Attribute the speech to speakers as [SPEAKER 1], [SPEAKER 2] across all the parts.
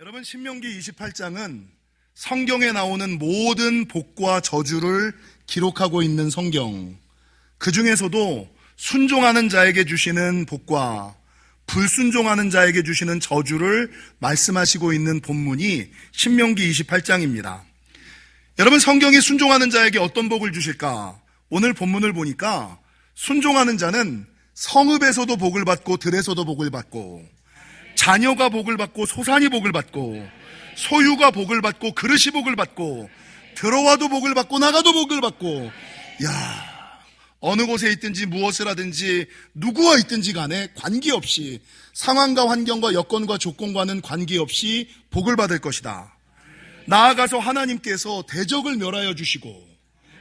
[SPEAKER 1] 여러분 신명기 28장은 성경에 나오는 모든 복과 저주를 기록하고 있는 성경. 그 중에서도 순종하는 자에게 주시는 복과 불순종하는 자에게 주시는 저주를 말씀하시고 있는 본문이 신명기 28장입니다. 여러분 성경이 순종하는 자에게 어떤 복을 주실까? 오늘 본문을 보니까 순종하는 자는 성읍에서도 복을 받고 들에서도 복을 받고 자녀가 복을 받고 소산이 복을 받고 소유가 복을 받고 그릇이 복을 받고 들어와도 복을 받고 나가도 복을 받고 야 어느 곳에 있든지 무엇을 하든지 누구와 있든지 간에 관계없이 상황과 환경과 여건과 조건과는 관계없이 복을 받을 것이다. 나아가서 하나님께서 대적을 멸하여 주시고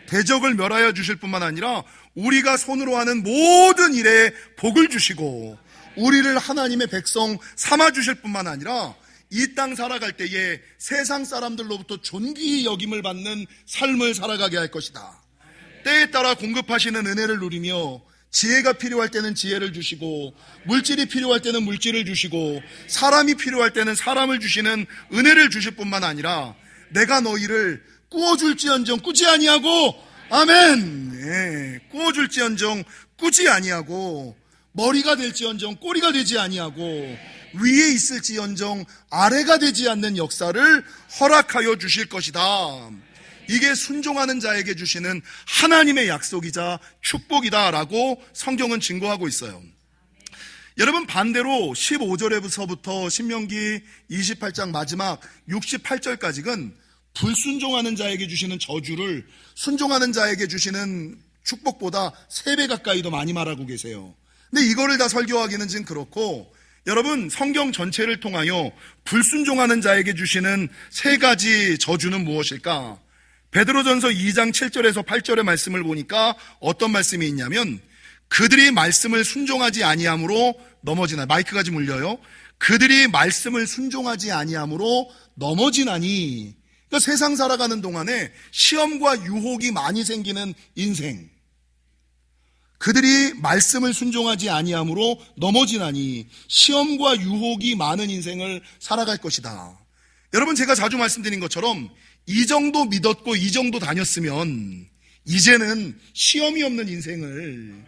[SPEAKER 1] 대적을 멸하여 주실 뿐만 아니라 우리가 손으로 하는 모든 일에 복을 주시고 우리를 하나님의 백성 삼아 주실 뿐만 아니라 이 땅 살아갈 때에 세상 사람들로부터 존귀 여김을 받는 삶을 살아가게 할 것이다. 때에 따라 공급하시는 은혜를 누리며 지혜가 필요할 때는 지혜를 주시고 물질이 필요할 때는 물질을 주시고 사람이 필요할 때는 사람을 주시는 은혜를 주실 뿐만 아니라 내가 너희를 꾸어줄지언정 꾸지 아니하고 아멘 예, 꾸어줄지언정 꾸지 아니하고 머리가 될지언정 꼬리가 되지 아니하고 위에 있을지언정 아래가 되지 않는 역사를 허락하여 주실 것이다. 이게 순종하는 자에게 주시는 하나님의 약속이자 축복이다라고 성경은 증거하고 있어요. 여러분 반대로 15절에서부터 신명기 28장 마지막 68절까지는 불순종하는 자에게 주시는 저주를 순종하는 자에게 주시는 축복보다 3배 가까이 더 많이 말하고 계세요. 근데 이거를 다 설교하기는 좀 그렇고 여러분 성경 전체를 통하여 불순종하는 자에게 주시는 세 가지 저주는 무엇일까? 베드로전서 2장 7절에서 8절의 말씀을 보니까 어떤 말씀이 있냐면 그들이 말씀을 순종하지 아니함으로 넘어지나 마이크가 좀 울려요. 그들이 말씀을 순종하지 아니함으로 넘어지나니 그러니까 세상 살아가는 동안에 시험과 유혹이 많이 생기는 인생 그들이 말씀을 순종하지 아니함으로 넘어지나니 시험과 유혹이 많은 인생을 살아갈 것이다. 여러분 제가 자주 말씀드린 것처럼 이 정도 믿었고 이 정도 다녔으면 이제는 시험이 없는 인생을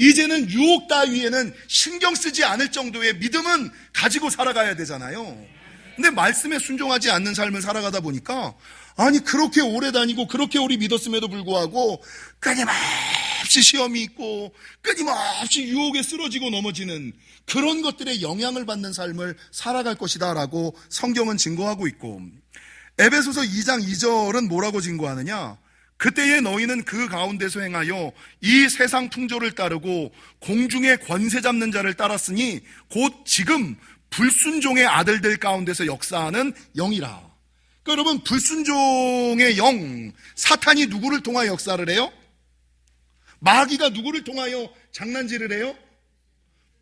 [SPEAKER 1] 이제는 유혹 따위에는 신경 쓰지 않을 정도의 믿음은 가지고 살아가야 되잖아요. 근데 말씀에 순종하지 않는 삶을 살아가다 보니까 아니 그렇게 오래 다니고 그렇게 오래 믿었음에도 불구하고 끊임없이 시험이 있고 끊임없이 유혹에 쓰러지고 넘어지는 그런 것들에 영향을 받는 삶을 살아갈 것이다라고 성경은 증거하고 있고 에베소서 2장 2절은 뭐라고 증거하느냐? 그때에 너희는 그 가운데서 행하여 이 세상 풍조를 따르고 공중의 권세 잡는 자를 따랐으니 곧 지금 불순종의 아들들 가운데서 역사하는 영이라. 그러니까 여러분 불순종의 영 사탄이 누구를 통하여 역사를 해요? 마귀가 누구를 통하여 장난질을 해요?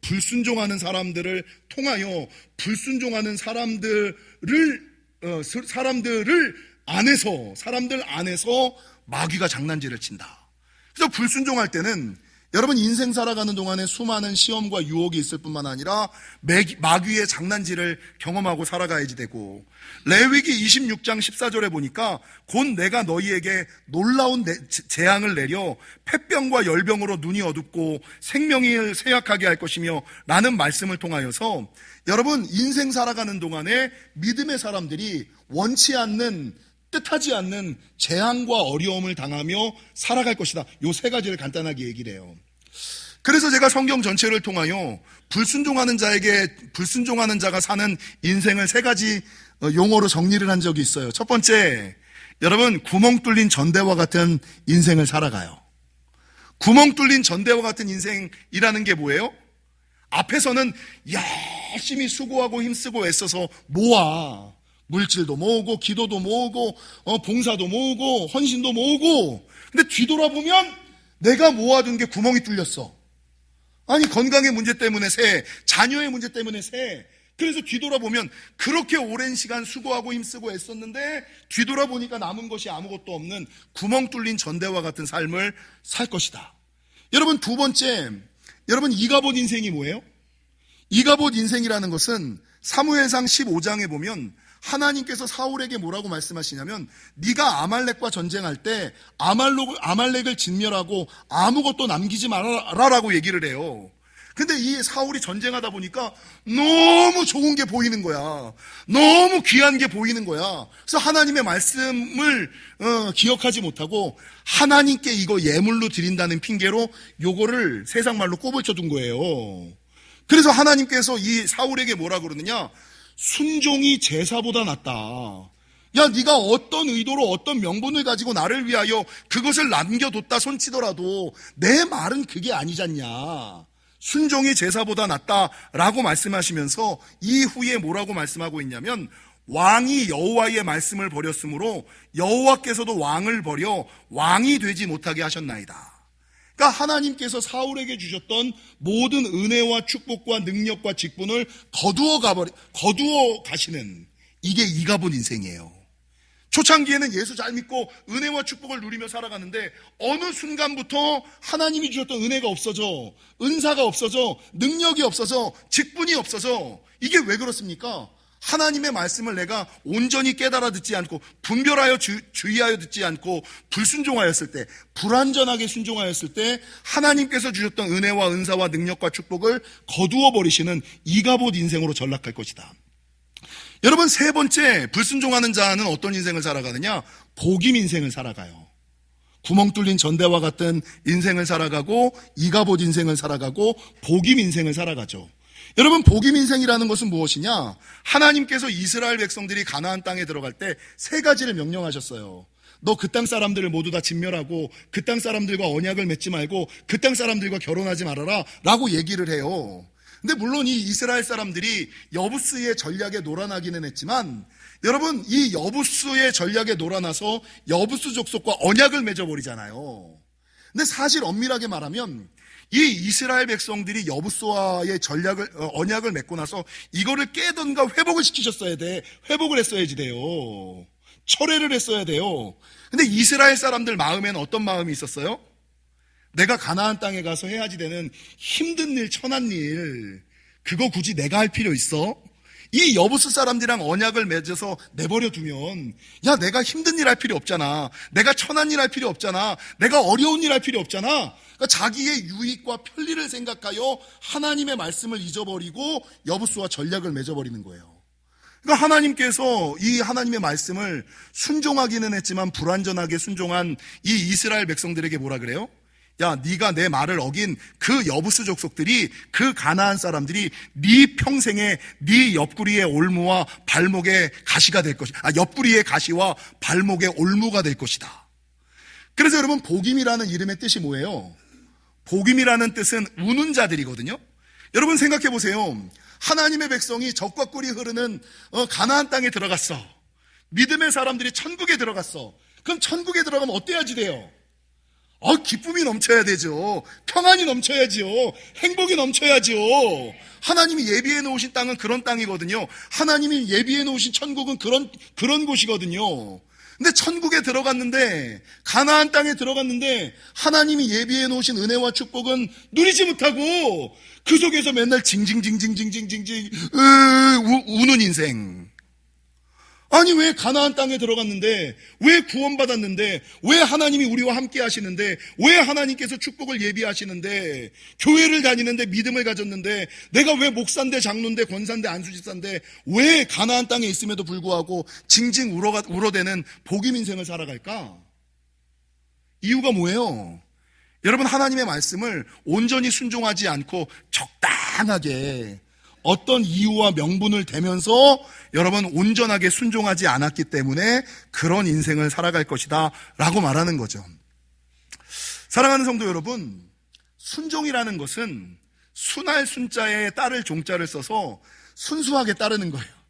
[SPEAKER 1] 불순종하는 사람들을 통하여 불순종하는 사람들을 어, 사람들을 안에서 사람들 안에서 마귀가 장난질을 친다. 그래서 불순종할 때는 여러분 인생 살아가는 동안에 수많은 시험과 유혹이 있을 뿐만 아니라 마귀의 장난질을 경험하고 살아가야지 되고. 레위기 26장 14절에 보니까 곧 내가 너희에게 놀라운 재앙을 내려 폐병과 열병으로 눈이 어둡고 생명이 쇠약하게 할 것이며 라는 말씀을 통하여서 여러분 인생 살아가는 동안에 믿음의 사람들이 원치 않는 뜻하지 않는 재앙과 어려움을 당하며 살아갈 것이다. 요 세 가지를 간단하게 얘기를 해요. 그래서 제가 성경 전체를 통하여 불순종하는 자에게 불순종하는 자가 사는 인생을 세 가지 어, 용어로 정리를 한 적이 있어요. 첫 번째, 여러분 구멍 뚫린 전대와 같은 인생을 살아가요. 구멍 뚫린 전대와 같은 인생이라는 게 뭐예요? 앞에서는 열심히 수고하고 힘쓰고 애써서 모아. 물질도 모으고, 기도도 모으고, 어, 봉사도 모으고, 헌신도 모으고. 근데 뒤돌아보면 내가 모아둔 게 구멍이 뚫렸어. 아니, 건강의 문제 때문에 새, 자녀의 문제 때문에 새. 그래서 뒤돌아보면 그렇게 오랜 시간 수고하고 힘쓰고 애썼는데 뒤돌아보니까 남은 것이 아무것도 없는 구멍 뚫린 전대와 같은 삶을 살 것이다. 여러분, 두 번째, 여러분, 이가봇 인생이 뭐예요? 이가봇 인생이라는 것은 사무엘상 15장에 보면 하나님께서 사울에게 뭐라고 말씀하시냐면 네가 아말렉과 전쟁할 때 아말렉, 아말렉을 진멸하고 아무것도 남기지 말아라라고 얘기를 해요. 근데 이 사울이 전쟁하다 보니까 너무 좋은 게 보이는 거야. 너무 귀한 게 보이는 거야. 그래서 하나님의 말씀을 어, 기억하지 못하고 하나님께 이거 예물로 드린다는 핑계로 요거를 세상 말로 꼽을 쳐둔 거예요. 그래서 하나님께서 이 사울에게 뭐라 그러느냐? 순종이 제사보다 낫다. 야, 네가 어떤 의도로 어떤 명분을 가지고 나를 위하여 그것을 남겨뒀다 손치더라도 내 말은 그게 아니잖냐. 순종이 제사보다 낫다라고 말씀하시면서 이후에 뭐라고 말씀하고 있냐면 왕이 여호와의 말씀을 버렸으므로 여호와께서도 왕을 버려 왕이 되지 못하게 하셨나이다. 그러니까 하나님께서 사울에게 주셨던 모든 은혜와 축복과 능력과 직분을 거두어 가버리, 거두어 가시는 이게 이가본 인생이에요. 초창기에는 예수 잘 믿고 은혜와 축복을 누리며 살아가는데 어느 순간부터 하나님이 주셨던 은혜가 없어져, 은사가 없어져, 능력이 없어져, 직분이 없어져. 이게 왜 그렇습니까? 하나님의 말씀을 내가 온전히 깨달아 듣지 않고 분별하여 주, 주의하여 듣지 않고 불순종하였을 때 불완전하게 순종하였을 때 하나님께서 주셨던 은혜와 은사와 능력과 축복을 거두어 버리시는 이가봇 인생으로 전락할 것이다. 여러분 세 번째 불순종하는 자는 어떤 인생을 살아가느냐? 복임 인생을 살아가요. 구멍 뚫린 전대와 같은 인생을 살아가고 이가봇 인생을 살아가고 복임 인생을 살아가죠. 여러분 복임 인생이라는 것은 무엇이냐? 하나님께서 이스라엘 백성들이 가나안 땅에 들어갈 때 세 가지를 명령하셨어요. 너 그 땅 사람들을 모두 다 진멸하고 그 땅 사람들과 언약을 맺지 말고 그 땅 사람들과 결혼하지 말아라 라고 얘기를 해요. 근데 물론 이 이스라엘 사람들이 여부스의 전략에 놀아나기는 했지만 여러분 이 여부스의 전략에 놀아나서 여부스 족속과 언약을 맺어버리잖아요. 근데 사실 엄밀하게 말하면 이 이스라엘 백성들이 여부스와의 전략을 어, 언약을 맺고 나서 이거를 깨던가 회복을 시키셨어야 돼. 회복을 했어야지 돼요. 철회를 했어야 돼요. 근데 이스라엘 사람들 마음에는 어떤 마음이 있었어요? 내가 가나안 땅에 가서 해야지 되는 힘든 일, 천한 일, 그거 굳이 내가 할 필요 있어? 이 여부스 사람들이랑 언약을 맺어서 내버려 두면, 야, 내가 힘든 일 할 필요 없잖아. 내가 천한 일 할 필요 없잖아. 내가 어려운 일 할 필요 없잖아. 그러니까 자기의 유익과 편리를 생각하여 하나님의 말씀을 잊어버리고 여부스와 전략을 맺어버리는 거예요. 그러니까 하나님께서 이 하나님의 말씀을 순종하기는 했지만 불완전하게 순종한 이 이스라엘 백성들에게 뭐라 그래요? 야, 네가 내 말을 어긴 그 여부스 족속들이 그 가나안 사람들이 네 평생에 네 옆구리의 올무와 발목의 가시가 될 것이. 아, 옆구리의 가시와 발목의 올무가 될 것이다. 그래서 여러분 복임이라는 이름의 뜻이 뭐예요? 복임이라는 뜻은 우는 자들이거든요. 여러분 생각해 보세요. 하나님의 백성이 적과 꿀이 흐르는 어, 가나안 땅에 들어갔어. 믿음의 사람들이 천국에 들어갔어. 그럼 천국에 들어가면 어때야지 돼요? 어, 기쁨이 넘쳐야 되죠. 평안이 넘쳐야지요. 행복이 넘쳐야지요. 하나님이 예비해 놓으신 땅은 그런 땅이거든요. 하나님이 예비해 놓으신 천국은 그런, 그런 곳이거든요. 근데 천국에 들어갔는데, 가나안 땅에 들어갔는데, 하나님이 예비해 놓으신 은혜와 축복은 누리지 못하고, 그 속에서 맨날 징징징징징징징징, 으, 우, 우는 인생. 아니 왜 가나안 땅에 들어갔는데 왜 구원받았는데 왜 하나님이 우리와 함께 하시는데 왜 하나님께서 축복을 예비하시는데 교회를 다니는데 믿음을 가졌는데 내가 왜 목사인데 장로인데 권사인데 안수집사인데 왜 가나안 땅에 있음에도 불구하고 징징 울어가, 울어대는 복임 인생을 살아갈까? 이유가 뭐예요? 여러분 하나님의 말씀을 온전히 순종하지 않고 적당하게 어떤 이유와 명분을 대면서 여러분 온전하게 순종하지 않았기 때문에 그런 인생을 살아갈 것이다 라고 말하는 거죠. 사랑하는 성도 여러분, 순종이라는 것은 순할 순자에 따를 종자를 써서 순수하게 따르는 거예요.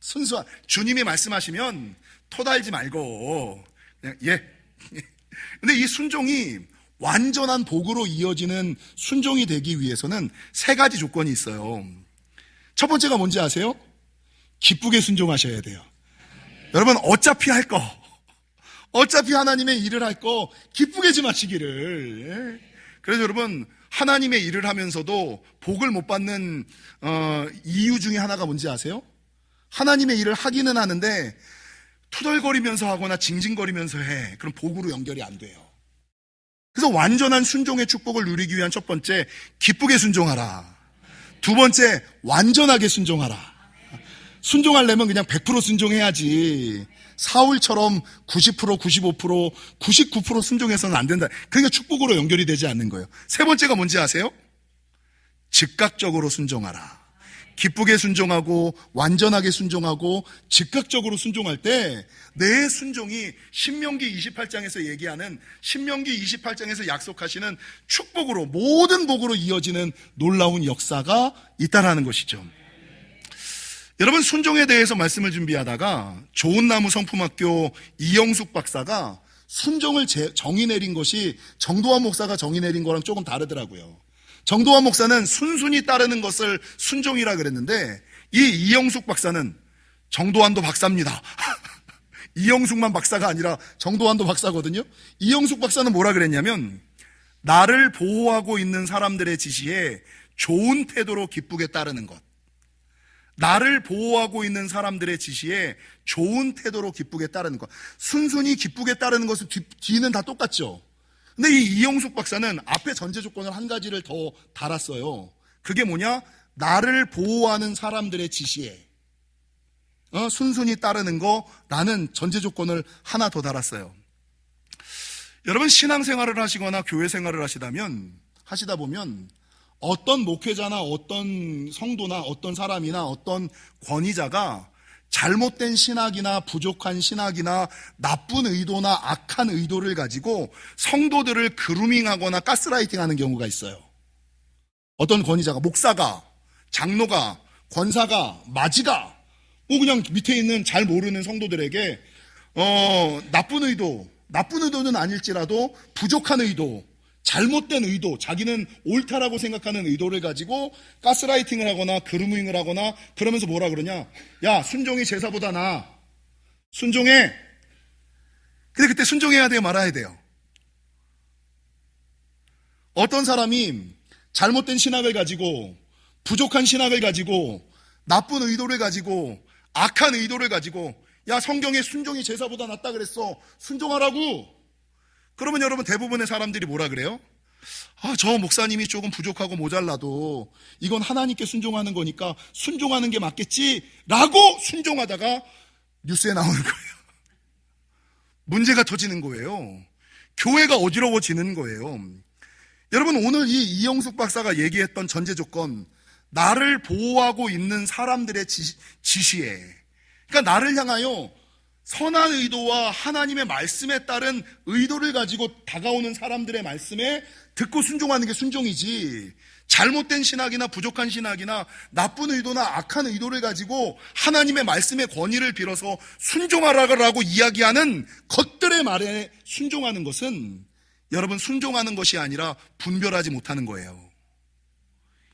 [SPEAKER 1] 순수한 주님이 말씀하시면 토달지 말고 그냥 예. 근데 이 순종이 완전한 복으로 이어지는 순종이 되기 위해서는 세 가지 조건이 있어요. 첫 번째가 뭔지 아세요? 기쁘게 순종하셔야 돼요. 여러분, 어차피 할 거, 어차피 하나님의 일을 할 거, 기쁘게 좀 하시기를. 예. 그래서 여러분, 하나님의 일을 하면서도 복을 못 받는, 어, 이유 중에 하나가 뭔지 아세요? 하나님의 일을 하기는 하는데 투덜거리면서 하거나 징징거리면서 해. 그럼 복으로 연결이 안 돼요. 그래서 완전한 순종의 축복을 누리기 위한 첫 번째, 기쁘게 순종하라. 두 번째, 완전하게 순종하라. 순종하려면 그냥 100% 순종해야지. 사울처럼 90%, 95%, 99% 순종해서는 안 된다. 그러니까 축복으로 연결이 되지 않는 거예요. 세 번째가 뭔지 아세요? 즉각적으로 순종하라. 기쁘게 순종하고 완전하게 순종하고 즉각적으로 순종할 때 내 순종이 신명기 28장에서 얘기하는 신명기 28장에서 약속하시는 축복으로 모든 복으로 이어지는 놀라운 역사가 있다라는 것이죠. 여러분 순종에 대해서 말씀을 준비하다가 좋은 나무 성품학교 이영숙 박사가 순종을 제- 정의 내린 것이 정도환 목사가 정의 내린 거랑 조금 다르더라고요. 정도환 목사는 순순히 따르는 것을 순종이라 그랬는데 이 이영숙 박사는 정도환도 박사입니다. 이영숙만 박사가 아니라 정도환도 박사거든요. 이영숙 박사는 뭐라 그랬냐면 나를 보호하고 있는 사람들의 지시에 좋은 태도로 기쁘게 따르는 것. 나를 보호하고 있는 사람들의 지시에 좋은 태도로 기쁘게 따르는 것. 순순히 기쁘게 따르는 것은 뒤, 뒤는 다 똑같죠. 근데 이 이영숙 박사는 앞에 전제 조건을 한 가지를 더 달았어요. 그게 뭐냐? 나를 보호하는 사람들의 지시에 어, 순순히 따르는 거라는 전제 조건을 하나 더 달았어요. 여러분 신앙생활을 하시거나 교회 생활을 하시다면 하시다 보면 어떤 목회자나 어떤 성도나 어떤 사람이나 어떤 권위자가 잘못된 신학이나 부족한 신학이나 나쁜 의도나 악한 의도를 가지고 성도들을 그루밍하거나 가스라이팅하는 경우가 있어요. 어떤 권위자가 목사가 장로가 권사가 마지가 뭐 그냥 밑에 있는 잘 모르는 성도들에게 어 나쁜 의도 나쁜 의도는 아닐지라도 부족한 의도 잘못된 의도, 자기는 옳다라고 생각하는 의도를 가지고 가스라이팅을 하거나 그루밍을 하거나 그러면서 뭐라 그러냐? 야, 순종이 제사보다 나아. 순종해. 근데 그때 순종해야 돼요, 말아야 돼요. 어떤 사람이 잘못된 신학을 가지고 부족한 신학을 가지고 나쁜 의도를 가지고 악한 의도를 가지고 야, 성경에 순종이 제사보다 낫다 그랬어. 순종하라고. 그러면 여러분 대부분의 사람들이 뭐라 그래요? 아, 저 목사님이 조금 부족하고 모자라도 이건 하나님께 순종하는 거니까 순종하는 게 맞겠지? 라고 순종하다가 뉴스에 나오는 거예요. 문제가 터지는 거예요. 교회가 어지러워지는 거예요. 여러분, 오늘 이 이영숙 박사가 얘기했던 전제 조건, 나를 보호하고 있는 사람들의 지, 지시에, 그러니까 나를 향하여 선한 의도와 하나님의 말씀에 따른 의도를 가지고 다가오는 사람들의 말씀에 듣고 순종하는 게 순종이지. 잘못된 신학이나 부족한 신학이나 나쁜 의도나 악한 의도를 가지고 하나님의 말씀의 권위를 빌어서 순종하라고 이야기하는 것들의 말에 순종하는 것은 여러분 순종하는 것이 아니라 분별하지 못하는 거예요.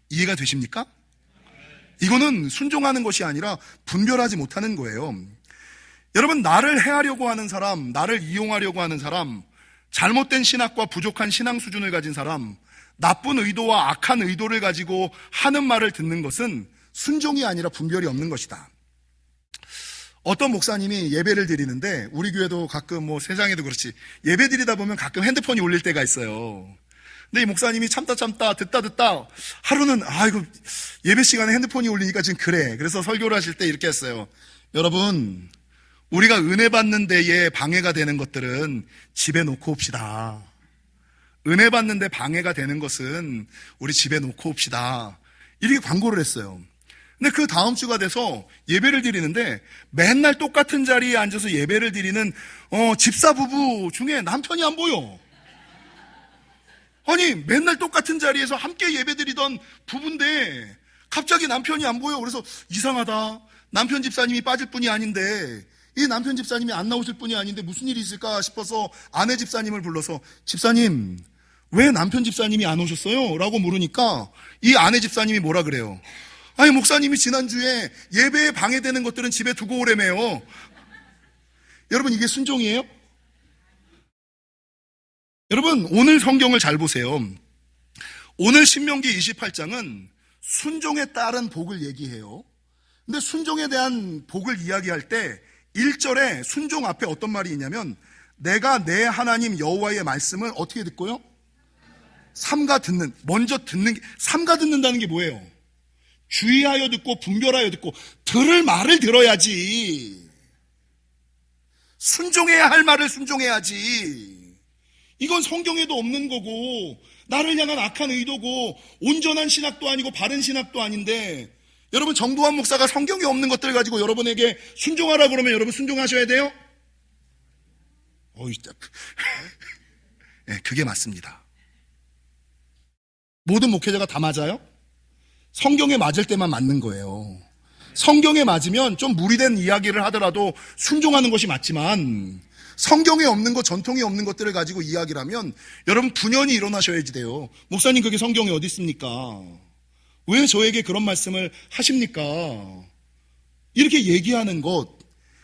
[SPEAKER 1] 이해가 되십니까? 이거는 순종하는 것이 아니라 분별하지 못하는 거예요. 여러분, 나를 해하려고 하는 사람, 나를 이용하려고 하는 사람, 잘못된 신학과 부족한 신앙 수준을 가진 사람, 나쁜 의도와 악한 의도를 가지고 하는 말을 듣는 것은 순종이 아니라 분별이 없는 것이다. 어떤 목사님이 예배를 드리는데, 우리 교회도 가끔 뭐 세상에도 그렇지, 예배 드리다 보면 가끔 핸드폰이 울릴 때가 있어요. 근데 이 목사님이 참다 참다 듣다 듣다 하루는 아 이거 예배 시간에 핸드폰이 울리니까 지금 그래. 그래서 설교를 하실 때 이렇게 했어요. 여러분 우리가 은혜 받는 데에 방해가 되는 것들은 집에 놓고 옵시다. 은혜 받는 데 방해가 되는 것은 우리 집에 놓고 옵시다. 이렇게 광고를 했어요. 근데 그 다음 주가 돼서 예배를 드리는데 맨날 똑같은 자리에 앉아서 예배를 드리는 어, 집사 부부 중에 남편이 안 보여. 아니, 맨날 똑같은 자리에서 함께 예배 드리던 부부인데 갑자기 남편이 안 보여. 그래서 이상하다. 남편 집사님이 빠질 뿐이 아닌데 이 남편 집사님이 안 나오실 뿐이 아닌데 무슨 일이 있을까 싶어서 아내 집사님을 불러서 집사님, 왜 남편 집사님이 안 오셨어요? 라고 물으니까 이 아내 집사님이 뭐라 그래요? 아니, 목사님이 지난주에 예배에 방해되는 것들은 집에 두고 오래매요. 여러분, 이게 순종이에요? 여러분, 오늘 성경을 잘 보세요. 오늘 신명기 28장은 순종에 따른 복을 얘기해요. 근데 순종에 대한 복을 이야기할 때 1절에 순종 앞에 어떤 말이 있냐면 내가 내 하나님 여호와의 말씀을 어떻게 듣고요? 삼가 듣는 먼저 듣는 게 삼가 듣는다는 게 뭐예요? 주의하여 듣고 분별하여 듣고 들을 말을 들어야지. 순종해야 할 말을 순종해야지. 이건 성경에도 없는 거고 나를 향한 악한 의도고 온전한 신학도 아니고 바른 신학도 아닌데 여러분 정도환 목사가 성경에 없는 것들 가지고 여러분에게 순종하라 그러면 여러분 순종하셔야 돼요? 어이, 네, 그게 맞습니다. 모든 목회자가 다 맞아요? 성경에 맞을 때만 맞는 거예요. 성경에 맞으면 좀 무리된 이야기를 하더라도 순종하는 것이 맞지만 성경에 없는 것, 전통에 없는 것들을 가지고 이야기를 하면 여러분 분연이 일어나셔야지 돼요. 목사님 그게 성경에 어디 있습니까? 왜 저에게 그런 말씀을 하십니까? 이렇게 얘기하는 것.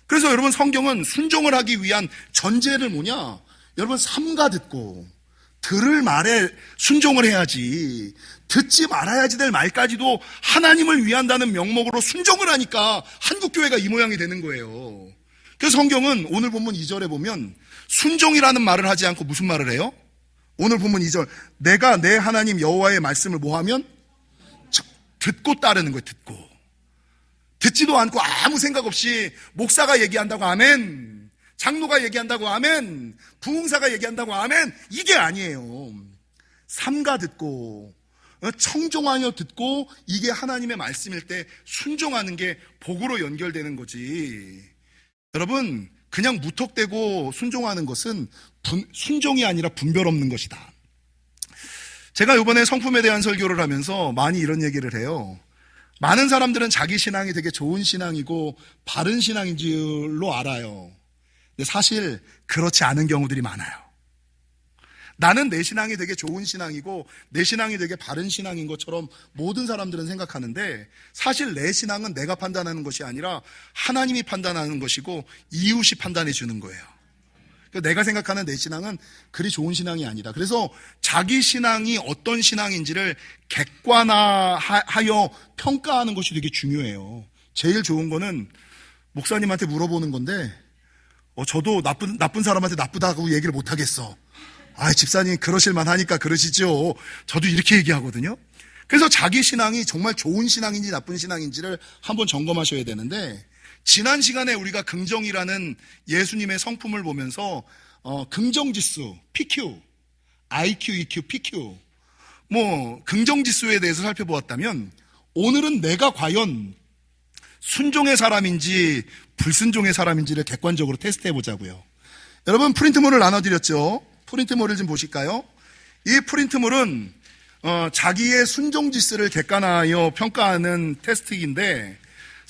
[SPEAKER 1] 그래서 여러분 성경은 순종을 하기 위한 전제를 뭐냐? 여러분 삼가 듣고 들을 말에 순종을 해야지. 듣지 말아야지 될 말까지도 하나님을 위한다는 명목으로 순종을 하니까 한국교회가 이 모양이 되는 거예요. 그래서 성경은 오늘 본문 2절에 보면 순종이라는 말을 하지 않고 무슨 말을 해요? 오늘 본문 2절 내가 내 하나님 여호와의 말씀을 뭐 하면? 듣고 따르는 거예요 듣고 듣지도 않고 아무 생각 없이 목사가 얘기한다고 아멘 장로가 얘기한다고 아멘 부흥사가 얘기한다고 아멘 이게 아니에요 삼가 듣고 어, 청종하여 듣고 이게 하나님의 말씀일 때 순종하는 게 복으로 연결되는 거지. 여러분, 그냥 무턱대고 순종하는 것은 분, 순종이 아니라 분별 없는 것이다. 제가 이번에 성품에 대한 설교를 하면서 많이 이런 얘기를 해요. 많은 사람들은 자기 신앙이 되게 좋은 신앙이고 바른 신앙인 줄로 알아요. 근데 사실 그렇지 않은 경우들이 많아요. 나는 내 신앙이 되게 좋은 신앙이고 내 신앙이 되게 바른 신앙인 것처럼 모든 사람들은 생각하는데 사실 내 신앙은 내가 판단하는 것이 아니라 하나님이 판단하는 것이고 이웃이 판단해 주는 거예요. 그러니까 내가 생각하는 내 신앙은 그리 좋은 신앙이 아니다. 그래서 자기 신앙이 어떤 신앙인지를 객관화하여 평가하는 것이 되게 중요해요. 제일 좋은 거는 목사님한테 물어보는 건데, 어, 저도 나쁜, 나쁜 사람한테 나쁘다고 얘기를 못 하겠어. 아, 집사님 그러실만 하니까 그러시죠. 저도 이렇게 얘기하거든요. 그래서 자기 신앙이 정말 좋은 신앙인지 나쁜 신앙인지를 한번 점검하셔야 되는데 지난 시간에 우리가 긍정이라는 예수님의 성품을 보면서 어, 긍정 지수 PQ, IQ, EQ, PQ 뭐 긍정 지수에 대해서 살펴보았다면 오늘은 내가 과연 순종의 사람인지 불순종의 사람인지를 객관적으로 테스트해 보자고요. 여러분 프린트물을 나눠드렸죠. 프린트물을 좀 보실까요? 이 프린트물은 어, 자기의 순종 지수를 객관하여 평가하는 테스트인데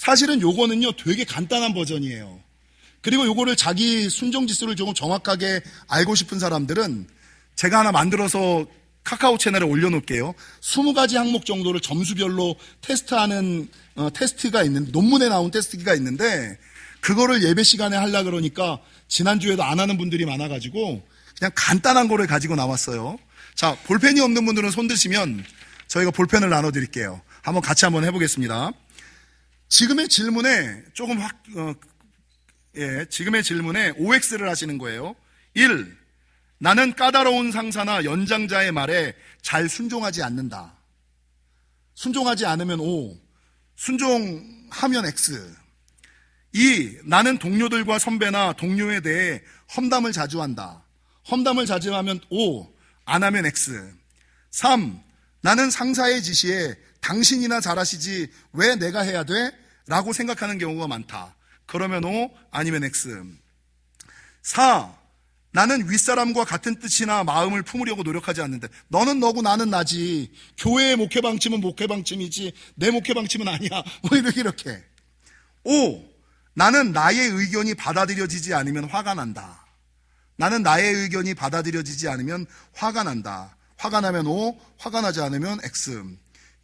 [SPEAKER 1] 사실은 요거는요 되게 간단한 버전이에요. 그리고 요거를 자기 순종 지수를 조금 정확하게 알고 싶은 사람들은 제가 하나 만들어서 카카오 채널에 올려놓을게요. 20가지 항목 정도를 점수별로 테스트하는 어, 테스트가 있는 논문에 나온 테스트가 있는데 그거를 예배 시간에 하려 그러니까 지난주에도 안 하는 분들이 많아가지고 그냥 간단한 거를 가지고 나왔어요. 자, 볼펜이 없는 분들은 손 드시면 저희가 볼펜을 나눠드릴게요. 한번 같이 한번 해보겠습니다. 지금의 질문에 조금 확, 어, 예, 지금의 질문에 OX를 하시는 거예요. 1. 나는 까다로운 상사나 연장자의 말에 잘 순종하지 않는다. 순종하지 않으면 O. 순종하면 X. 2. 나는 동료들과 선배나 동료에 대해 험담을 자주 한다. 험담을 자주 하면 O. 안 하면 X. 3. 나는 상사의 지시에 당신이나 잘하시지 왜 내가 해야 돼? 라고 생각하는 경우가 많다. 그러면 O 아니면 X. 4. 나는 윗사람과 같은 뜻이나 마음을 품으려고 노력하지 않는데 너는 너고 나는 나지. 교회의 목회 방침은 목회 방침이지 내 목회 방침은 아니야. 뭐 이렇게 이렇게. 5. 나는 나의 의견이 받아들여지지 않으면 화가 난다. 나는 나의 의견이 받아들여지지 않으면 화가 난다. 화가 나면 O, 화가 나지 않으면 X.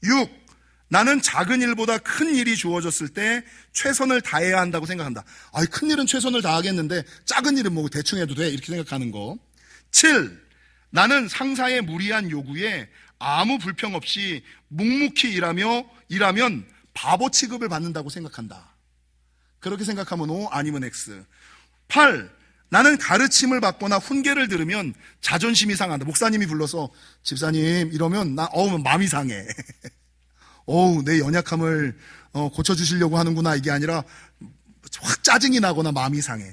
[SPEAKER 1] 6. 나는 작은 일보다 큰 일이 주어졌을 때 최선을 다해야 한다고 생각한다. 아, 큰 일은 최선을 다하겠는데 작은 일은 뭐 대충 해도 돼. 이렇게 생각하는 거. 7. 나는 상사의 무리한 요구에 아무 불평 없이 묵묵히 일하며 일하면 바보 취급을 받는다고 생각한다. 그렇게 생각하면 O, 아니면 X. 8. 나는 가르침을 받거나 훈계를 들으면 자존심이 상한다. 목사님이 불러서 집사님 이러면 나 어우 마음이 상해. 어우 내 연약함을 어, 고쳐주시려고 하는구나 이게 아니라 확 짜증이 나거나 마음이 상해.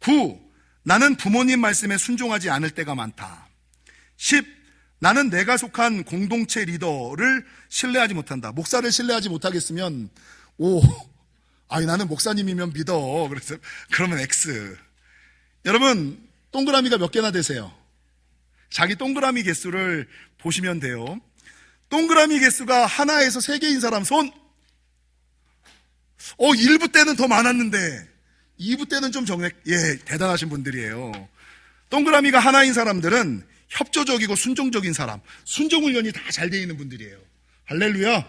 [SPEAKER 1] 9. 나는 부모님 말씀에 순종하지 않을 때가 많다. 10. 나는 내가 속한 공동체 리더를 신뢰하지 못한다. 목사를 신뢰하지 못하겠으면 오. 아니 나는 목사님이면 믿어. 그래서 그러면 X. 여러분 동그라미가 몇 개나 되세요? 자기 동그라미 개수를 보시면 돼요. 동그라미 개수가 하나에서 세 개인 사람 손. 어, 1부 때는 더 많았는데 2부 때는 좀 정액, 예, 대단하신 분들이에요. 동그라미가 하나인 사람들은 협조적이고 순종적인 사람, 순종 훈련이 다 잘 돼 있는 분들이에요. 할렐루야.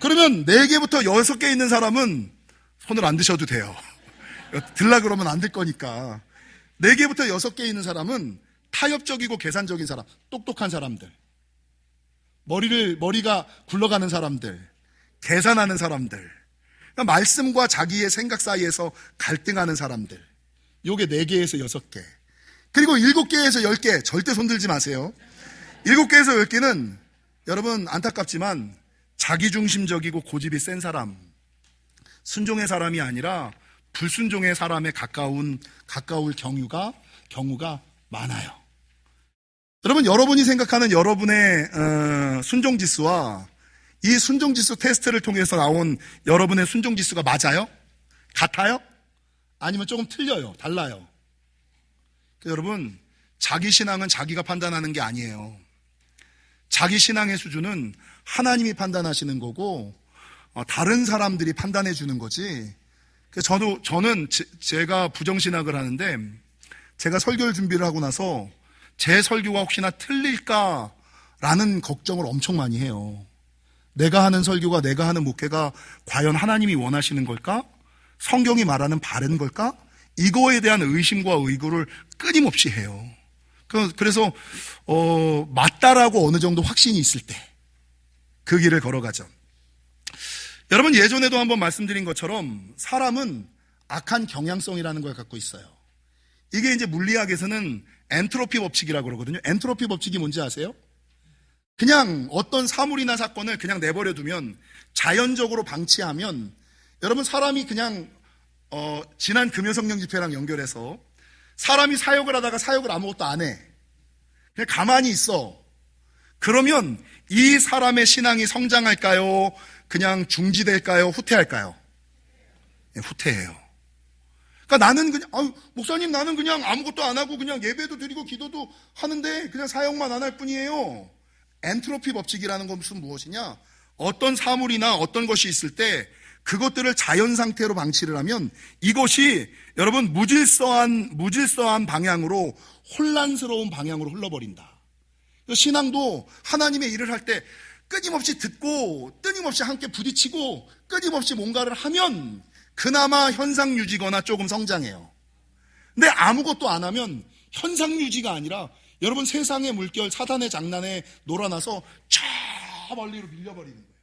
[SPEAKER 1] 그러면 4개부터 6개 있는 사람은 손을 안 드셔도 돼요. 들라 그러면 안 될 거니까. 4개부터 6개 있는 사람은 타협적이고 계산적인 사람, 똑똑한 사람들. 머리를, 머리가 굴러가는 사람들, 계산하는 사람들. 그러니까 말씀과 자기의 생각 사이에서 갈등하는 사람들. 요게 4개에서 6개. 그리고 7개에서 10개. 절대 손들지 마세요. 7개에서 10개는 여러분 안타깝지만 자기중심적이고 고집이 센 사람. 순종의 사람이 아니라 불순종의 사람에 가까운, 가까울 경우가, 경우가 많아요. 여러분, 여러분이 생각하는 여러분의, 어, 순종 지수와 이 순종 지수 테스트를 통해서 나온 여러분의 순종 지수가 맞아요? 같아요? 아니면 조금 틀려요? 달라요? 여러분, 자기 신앙은 자기가 판단하는 게 아니에요. 자기 신앙의 수준은 하나님이 판단하시는 거고, 어, 다른 사람들이 판단해 주는 거지. 저도, 저는 제, 가 부정신학을 하는데, 제가 설교를 준비를 하고 나서 제 설교가 혹시나 틀릴까라는 걱정을 엄청 많이 해요. 내가 하는 설교가 내가 하는 목회가 과연 하나님이 원하시는 걸까? 성경이 말하는 바른 걸까? 이거에 대한 의심과 의구를 끊임없이 해요. 그, 그래서 어, 맞다라고 어느 정도 확신이 있을 때 그 길을 걸어가죠. 여러분 예전에도 한번 말씀드린 것처럼 사람은 악한 경향성이라는 걸 갖고 있어요. 이게 이제 물리학에서는 엔트로피 법칙이라고 그러거든요. 엔트로피 법칙이 뭔지 아세요? 그냥 어떤 사물이나 사건을 그냥 내버려 두면 자연적으로 방치하면 여러분 사람이 그냥 어, 지난 금요성령 집회랑 연결해서 사람이 사역을 하다가 사역을 아무것도 안 해. 그냥 가만히 있어. 그러면 이 사람의 신앙이 성장할까요? 그냥 중지될까요? 후퇴할까요? 네, 후퇴해요. 그러니까 나는 그냥, 아유, 목사님 나는 그냥 아무것도 안 하고 그냥 예배도 드리고 기도도 하는데 그냥 사역만 안 할 뿐이에요. 엔트로피 법칙이라는 것은 무엇이냐? 어떤 사물이나 어떤 것이 있을 때 그것들을 자연 상태로 방치를 하면 이것이 여러분 무질서한 무질서한 방향으로 혼란스러운 방향으로 흘러버린다. 신앙도 하나님의 일을 할 때 끊임없이 듣고 끊임없이 함께 부딪히고 끊임없이 뭔가를 하면 그나마 현상 유지거나 조금 성장해요. 근데 아무것도 안 하면 현상 유지가 아니라 여러분 세상의 물결 사단의 장난에 놀아나서 저 멀리로 밀려버리는 거예요.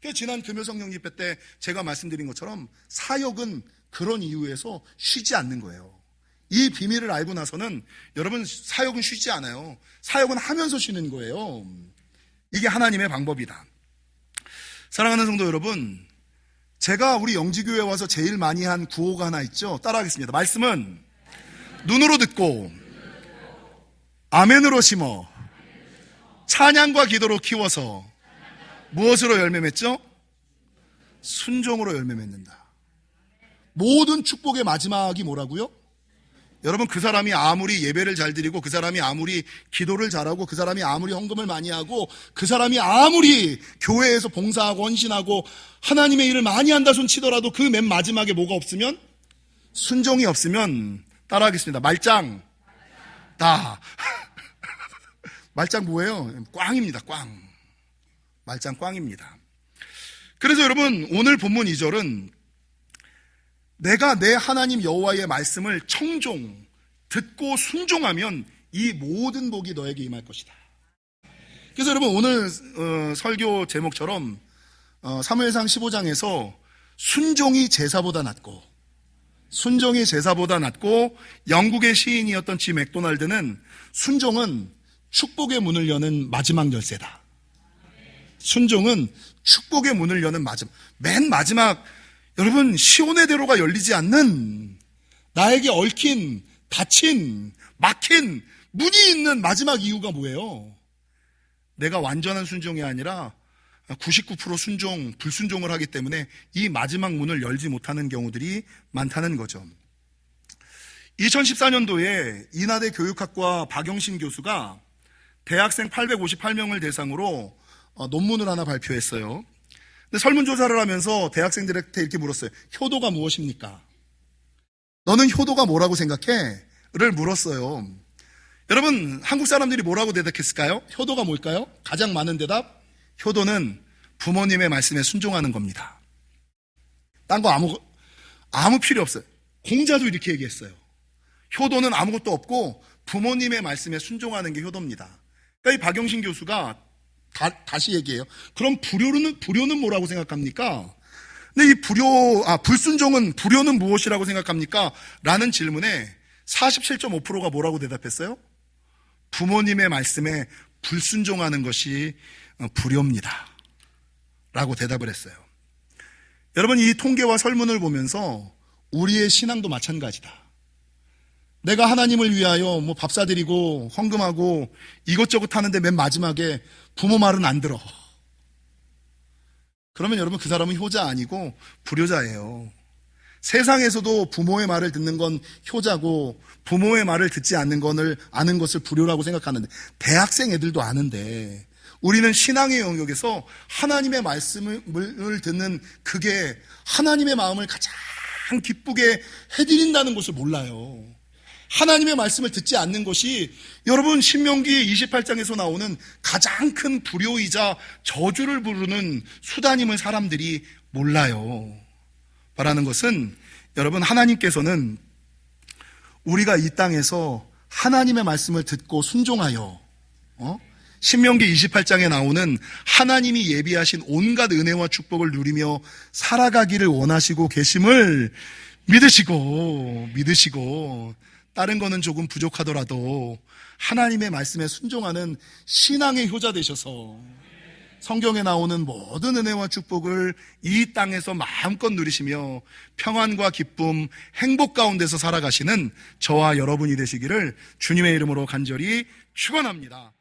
[SPEAKER 1] 그래서 지난 금요성령 집회 때 제가 말씀드린 것처럼 사역은 그런 이유에서 쉬지 않는 거예요. 이 비밀을 알고 나서는 여러분 사역은 쉬지 않아요. 사역은 하면서 쉬는 거예요. 이게 하나님의 방법이다. 사랑하는 성도 여러분, 제가 우리 영지교회 와서 제일 많이 한 구호가 하나 있죠. 따라하겠습니다. 말씀은 눈으로 듣고 아멘으로 심어 찬양과 기도로 키워서 무엇으로 열매 맺죠? 순종으로 열매 맺는다. 모든 축복의 마지막이 뭐라고요? 여러분 그 사람이 아무리 예배를 잘 드리고 그 사람이 아무리 기도를 잘하고 그 사람이 아무리 헌금을 많이 하고 그 사람이 아무리 교회에서 봉사하고 헌신하고 하나님의 일을 많이 한다 손 치더라도 그 맨 마지막에 뭐가 없으면 순종이 없으면 따라하겠습니다. 말짱 다 말짱 뭐예요? 꽝입니다. 꽝. 말짱 꽝입니다. 그래서 여러분 오늘 본문 2절은 내가 내 하나님 여호와의 말씀을 청종 듣고 순종하면 이 모든 복이 너에게 임할 것이다. 그래서 여러분 오늘 어, 설교 제목처럼 어, 사무엘상 15장에서 순종이 제사보다 낫고 순종이 제사보다 낫고 영국의 시인이었던 지 맥도날드는 순종은 축복의 문을 여는 마지막 열쇠다. 순종은 축복의 문을 여는 마지막 맨 마지막 여러분 시온의 대로가 열리지 않는 나에게 얽힌 닫힌 막힌 문이 있는 마지막 이유가 뭐예요? 내가 완전한 순종이 아니라 99% 순종, 불순종을 하기 때문에 이 마지막 문을 열지 못하는 경우들이 많다는 거죠. 2014년도에 인하대 교육학과 박영신 교수가 대학생 858명을 대상으로 어, 논문을 하나 발표했어요. 근데 설문조사를 하면서 대학생들한테 이렇게 물었어요. 효도가 무엇입니까? 너는 효도가 뭐라고 생각해? 를 물었어요. 여러분, 한국 사람들이 뭐라고 대답했을까요? 효도가 뭘까요? 가장 많은 대답? 효도는 부모님의 말씀에 순종하는 겁니다. 딴 거 아무, 아무 필요 없어요. 공자도 이렇게 얘기했어요. 효도는 아무것도 없고 부모님의 말씀에 순종하는 게 효도입니다. 그러니까 이 박영신 교수가 다, 시 얘기해요. 그럼 불효는, 불효는 뭐라고 생각합니까? 근데 이 불효, 아, 불순종은, 불효는 무엇이라고 생각합니까? 라는 질문에 47.5%가 뭐라고 대답했어요? 부모님의 말씀에 불순종하는 것이 어, 불효입니다. 라고 대답을 했어요. 여러분, 이 통계와 설문을 보면서 우리의 신앙도 마찬가지다. 내가 하나님을 위하여 뭐 밥 사드리고 헌금하고 이것저것 하는데 맨 마지막에 부모 말은 안 들어. 그러면 여러분 그 사람은 효자 아니고 불효자예요. 세상에서도 부모의 말을 듣는 건 효자고 부모의 말을 듣지 않는 것을 아는 것을 불효라고 생각하는데 대학생 애들도 아는데 우리는 신앙의 영역에서 하나님의 말씀을 듣는 그게 하나님의 마음을 가장 기쁘게 해드린다는 것을 몰라요. 하나님의 말씀을 듣지 않는 것이 여러분 신명기 28장에서 나오는 가장 큰 불효이자 저주를 부르는 수단임을 사람들이 몰라요. 말하는 것은 여러분 하나님께서는 우리가 이 땅에서 하나님의 말씀을 듣고 순종하여 어? 신명기 28장에 나오는 하나님이 예비하신 온갖 은혜와 축복을 누리며 살아가기를 원하시고 계심을 믿으시고 믿으시고 다른 거는 조금 부족하더라도 하나님의 말씀에 순종하는 신앙의 효자 되셔서 성경에 나오는 모든 은혜와 축복을 이 땅에서 마음껏 누리시며 평안과 기쁨, 행복 가운데서 살아가시는 저와 여러분이 되시기를 주님의 이름으로 간절히 축원합니다.